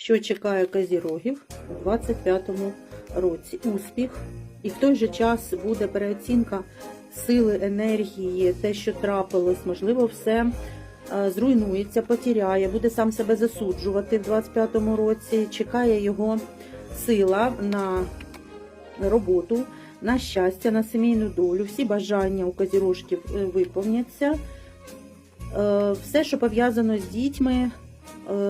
що чекає казірогів у 25-му році. Успіх. І в той же час буде переоцінка сили, енергії, те, що трапилось, можливо, все е, зруйнується, потіряє, буде сам себе засуджувати в 25-му році. Чекає його сила на роботу, на щастя, на сімейну долю. Всі бажання у козірожків е, виповняться. Е, Все, що пов'язано з дітьми,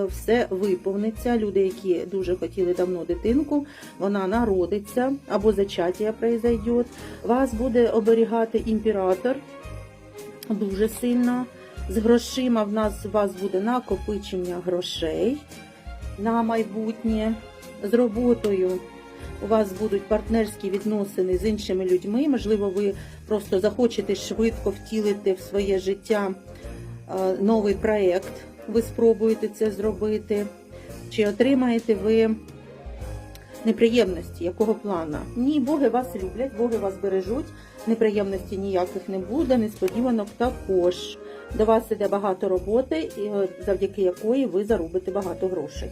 все виповниться. Люди, які дуже хотіли давно дитинку, вона народиться або зачаття произойде. Вас буде оберігати імператор дуже сильно. З грошима в нас у вас буде накопичення грошей на майбутнє. З роботою у вас будуть партнерські відносини з іншими людьми. Можливо, ви просто захочете швидко втілити в своє життя е, новий проєкт. Ви спробуєте це зробити. Чи отримаєте ви неприємності, якого плана? Ні, боги вас люблять, боги вас бережуть, неприємності ніяких не буде, несподіванок також. До вас іде багато роботи, е, завдяки якої ви заробите багато грошей.